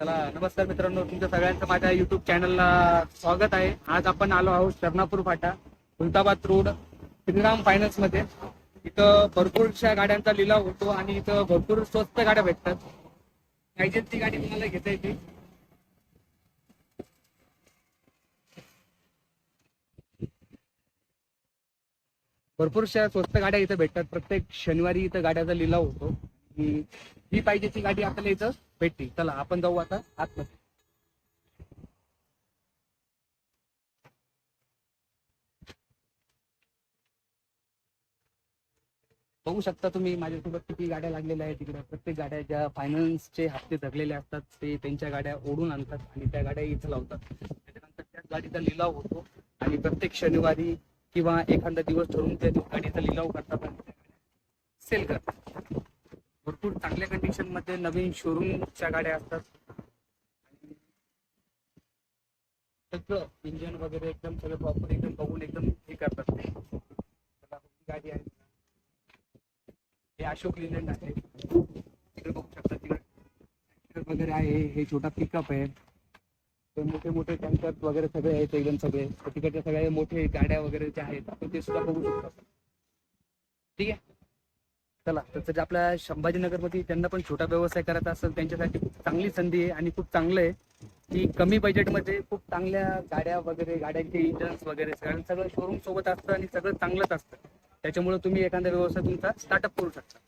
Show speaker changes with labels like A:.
A: चला नमस्कार मित्रांनो तुमच्या सगळ्यांचं माझ्या युट्यूब चॅनलला स्वागत आहे. आज आपण आलो आहोत शरणापूर फाटा खुलताबाद रोड श्रीराम फायनान्समध्ये. इथं भरपूरशा गाड्यांचा लिलाव होतो आणि इथं भरपूर स्वस्त गाड्या भेटतात. पाहिजे ती गाडी तुम्हाला घेता येते? भरपूरशा स्वस्त गाड्या इथं भेटतात. प्रत्येक शनिवारी इथं गाड्याचा लिलाव होतो. ही पाहिजे ती गाडी आपल्याला इथं भेटते. चला आपण जाऊ आता आतमध्ये. बघू शकता तुम्ही माझ्यासोबत किती गाड्या लागलेल्या आहेत तिकडे प्रत्येक गाड्या ज्या फायनान्सचे हप्ते धरलेले असतात ते त्यांच्या गाड्या ओढून आणतात आणि त्या गाड्या इथं लावतात. त्याच्यानंतर त्याच गाडीचा लिलाव होतो आणि प्रत्येक शनिवारी किंवा एखादा दिवस ठरवून त्या गाडीचा लिलाव करतात आणि त्या गाड्या सेल करतात. भरपूर चांगल्या कंडिशनमध्ये नवीन शोरूमच्या गाड्या असतात. सगळं इंजन वगैरे एकदम सगळं प्रॉपर एकदम बघून एकदम हे करतात ते. गाडी आहे. हे अशोक लिलँड आहे. तिकडे बघू शकता तिकडे. वगैरे आहे. हे छोटा पिकअप आहे. ते मोठे मोठे टँकर वगैरे सगळे आहेत एकदम सगळे. तिकडच्या सगळ्या सगळे मोठे गाड्या वगैरे जे आहेत आपण ते सुद्धा बघू शकतो. ठीक आहे? चला तर जे आपल्या संभाजीनगरमध्ये त्यांना पण छोटा व्यवसाय करायचा असेल त्यांच्यासाठी खूप चांगली संधी आहे आणि खूप चांगलं आहे की कमी बजेटमध्ये खूप चांगल्या गाड्या वगैरे गाड्यांचे इंजन्स वगैरे सगळं सगळं शोरूम सोबत असतं आणि सगळं चांगलंच असतं. त्याच्यामुळे तुम्ही एखादा व्यवसाय तुमचा स्टार्टअप करू शकता.